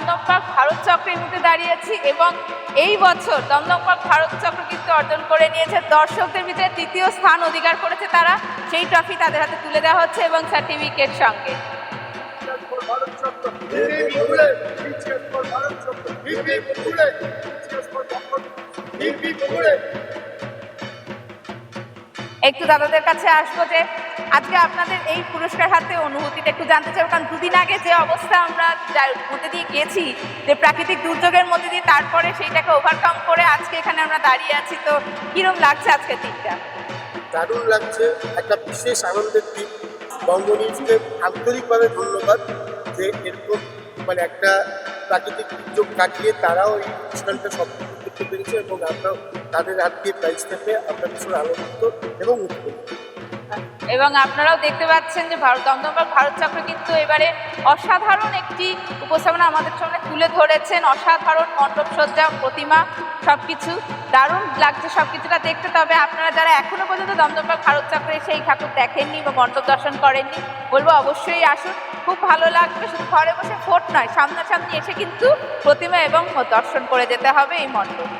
দমদমপাক ভারত চক্রের মধ্যে দাঁড়িয়েছি এবং এই বছর দমদমপাক ভারত চক্র কিন্তু অর্জন করে নিয়েছে। দর্শকদের ভিতরে তৃতীয় স্থান অধিকার করেছে তারা। সেই ট্রফি তাদের হাতে তুলে দেওয়া হচ্ছে এবং সার্টিফিকেট সঙ্গে। একটু দাদাদের কাছে আসব যে আজকে আপনাদের এই পুরস্কার হাতে অনুভূতিটা একটু জানতে চাই, কারণ দুদিন আগে যে অবস্থা আমরা মধ্যে দিয়ে গেছি যে প্রাকৃতিক দুর্যোগের মধ্যে দিয়ে তারপরে সেইটাকে ওভারকাম করে আজকে এখানে আমরা দাঁড়িয়ে আছি, তো কিরম লাগছে আজকের দিনটা? দারুণ লাগছে, একটা বিশেষ আনন্দের দিন। বঙ্গ নিউজকে আন্তরিকভাবে ধন্যবাদ যে এরকম মানে একটা প্রাকৃতিক দুর্যোগ কাটিয়ে তারাও এই অনুষ্ঠানটা সম্পূর্ণ করতে পেরেছে এবং আমরাও তাদের হাত দিয়ে প্রাইজ পেয়ে আমরা ভীষণ আনন্দিত এবং উৎফুল্লিত এবং আপনারাও দেখতে পাচ্ছেন যে ভারত দমদমবার ভারত চক্র কিন্তু এবারে অসাধারণ একটি উপস্থাপনা আমাদের সামনে তুলে ধরেছেন। অসাধারণ মণ্ডপ সজ্জা, প্রতিমা, সবকিছু। দারুণ লাগছে সব কিছুটা দেখতে। তবে আপনারা যারা এখনও পর্যন্ত দমদমবার ভারত চক্রে সেই ঠাকুর দেখেননি বা মণ্ডপ দর্শন করেননি, বলব অবশ্যই আসুন। খুব ভালো লাগবে শুধু ঘরে বসে ফোট নয়, সামনাসামনি এসে কিন্তু প্রতিমা এবং দর্শন করে যেতে হবে এই মণ্ডপ।